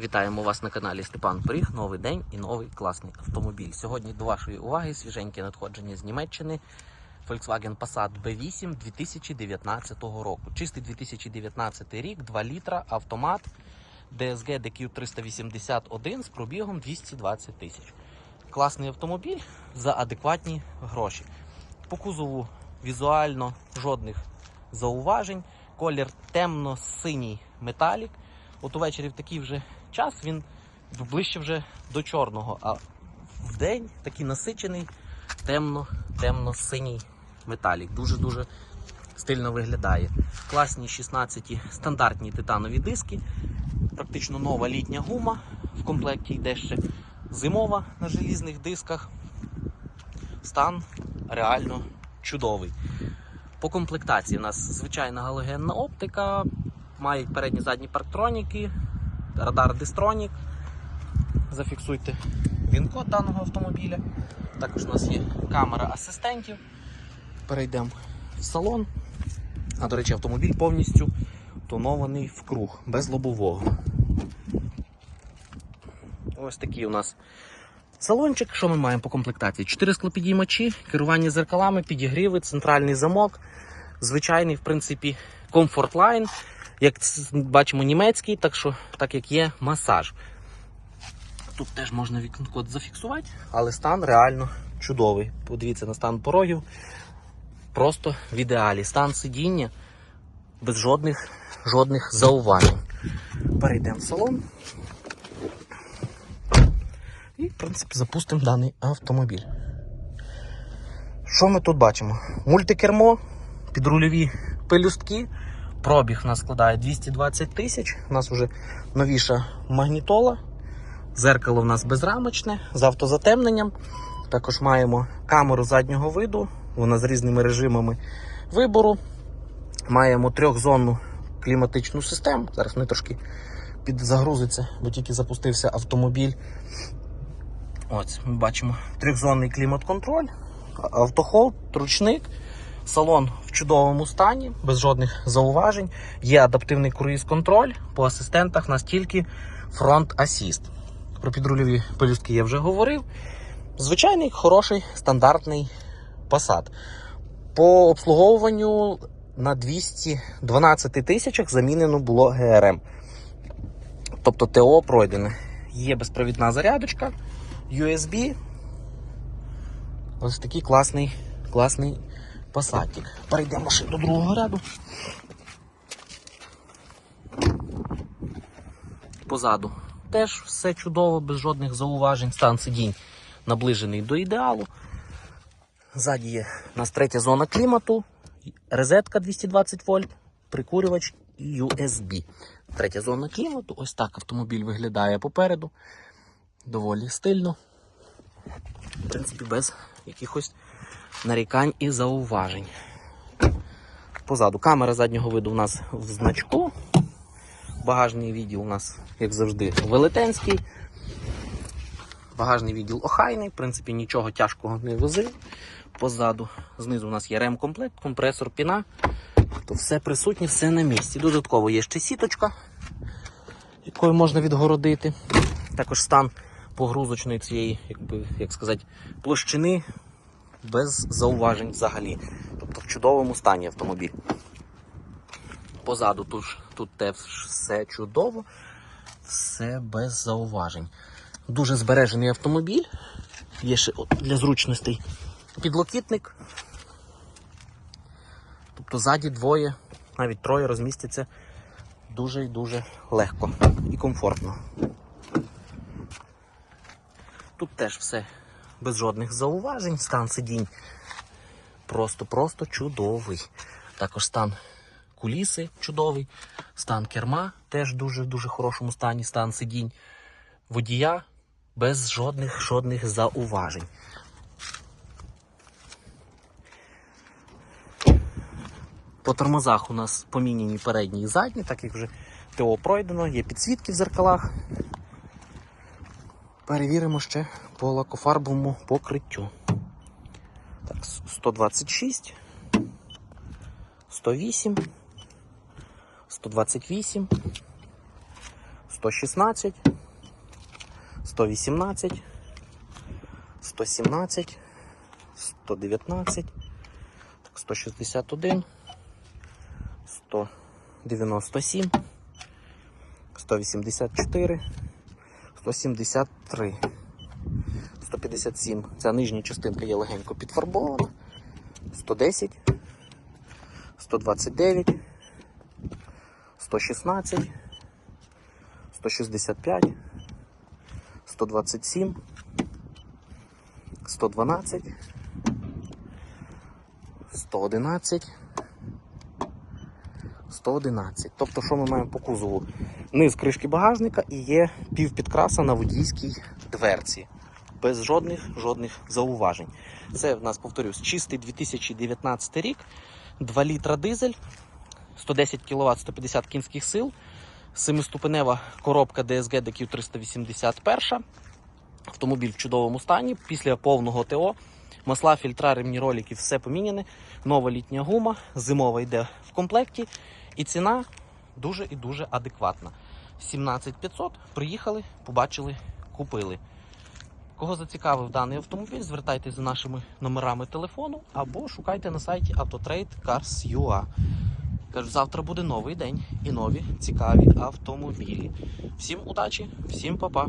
Вітаємо вас на каналі Степан Поріг. Новий день і новий класний автомобіль. Сьогодні до вашої уваги свіженьке надходження з Німеччини. Volkswagen Passat B8 2019 року. Чистий 2019 рік, 2 літра, автомат DSG DQ 381 з пробігом 220 тисяч. Класний автомобіль за адекватні гроші. По кузову візуально жодних зауважень. Колір темно-синій металік. От увечері в такий вже час він ближче вже до чорного, а в день такий насичений темно, темно-синій металік. Дуже-дуже стильно виглядає. Класні 16 стандартні титанові диски, практично нова літня гума. В комплекті йде ще зимова на желізних дисках. Стан реально чудовий. По комплектації у нас звичайна галогенна оптика, мають передні задні парктроніки, радар Дистронік. Зафіксуйте він-код даного автомобіля. Також у нас є камера асистентів. Перейдемо в салон. А, до речі, автомобіль повністю тонований в круг, без лобового. Ось такий у нас салончик. Що ми маємо по комплектації? Чотири склопідіймачі, керування зеркалами, підігріви, центральний замок. Звичайний, в принципі, комфорт-лайн. Як бачимо, німецький, так що, так як є, масаж. Тут теж можна вікон-код зафіксувати, але стан реально чудовий. Подивіться на стан порогів. Просто в ідеалі. Стан сидіння без жодних, жодних зауважень. Перейдемо в салон. І, в принципі, запустимо даний автомобіль. Що ми тут бачимо? Мультикермо, підрульові пелюстки. Пробіг нас складає 220 тисяч. У нас вже новіша магнітола. Зеркало у нас безрамочне з автозатемненням. Також маємо камеру заднього виду, вона з різними режимами вибору. Маємо трьохзонну кліматичну систему. Зараз вони трошки підзагрузиться, бо тільки запустився автомобіль. Ось, ми бачимо трьохзонний клімат-контроль, автохолд, ручник, салон в чудовому стані, без жодних зауважень. Є адаптивний круїз-контроль. По асистентах у нас тільки фронт асіст. Про підрульові пелюстки я вже говорив. Звичайний, хороший, стандартний Passat. По обслуговуванню на 212 тисячах замінено було ГРМ. Тобто ТО пройдене. Є безпровідна зарядочка, USB. Ось такий класний, класний Passatик. Перейдемо ще до другого ряду. Позаду теж все чудово, без жодних зауважень. Стан сидінь наближений до ідеалу. Ззаді є у нас третя зона клімату, розетка 220 вольт, прикурювач і USB. Третя зона клімату. Ось так автомобіль виглядає попереду. Доволі стильно. В принципі, без якихось нарікань і зауважень. Позаду камера заднього виду у нас в значку. Багажний відділ у нас, як завжди, велетенський. Багажний відділ охайний, в принципі, нічого тяжкого не возив. Позаду, знизу у нас є ремкомплект, компресор піна. То все присутнє, все на місці. Додатково є ще сіточка, якою можна відгородити. Також стан погрузочної цієї, якби, як сказати, площини без зауважень взагалі. Тобто в чудовому стані автомобіль. Позаду тут, тут теж все чудово, все без зауважень. Дуже збережений автомобіль. Є ще от для зручностей підлокітник. Тобто ззаді двоє, навіть троє розмістяться дуже і дуже легко і комфортно. Тут теж все без жодних зауважень, стан сидінь просто-просто чудовий. Також стан куліси чудовий, стан керма теж дуже-дуже хорошому стані, стан сидінь водія без жодних жодних зауважень. По тормозах у нас поміняні передні і задні, так як вже ТО пройдено, є підсвітки в зеркалах. Перевіримо ще по лакофарбовому покриттю. Так, 126, 108, 128, 116, 118, 117, 119, так, 161, 197, 184, 173, 157. Ця нижня частинка є легенько підфарбована. 110, 129, 116, 165, 127, 112, 111, 111. Тобто, що ми маємо по кузову? Низ кришки багажника і є півпідкраса на водійській дверці. Без жодних жодних зауважень. Це в нас, повторюсь, чистий 2019 рік, 2 літра дизель, 110 кВт, 150 кінських сил, семиступенева коробка DSG DQ 381. Автомобіль в чудовому стані. Після повного ТО. Масла, фільтра, ремні ролики, все поміняне. Нова літня гума, зимова йде в комплекті. І ціна дуже і дуже адекватна. 17500 приїхали, побачили, купили. Кого зацікавив даний автомобіль, звертайтеся за нашими номерами телефону або шукайте на сайті Autotrade Cars.ua. Кажу, завтра буде новий день і нові цікаві автомобілі. Всім удачі, всім па-па.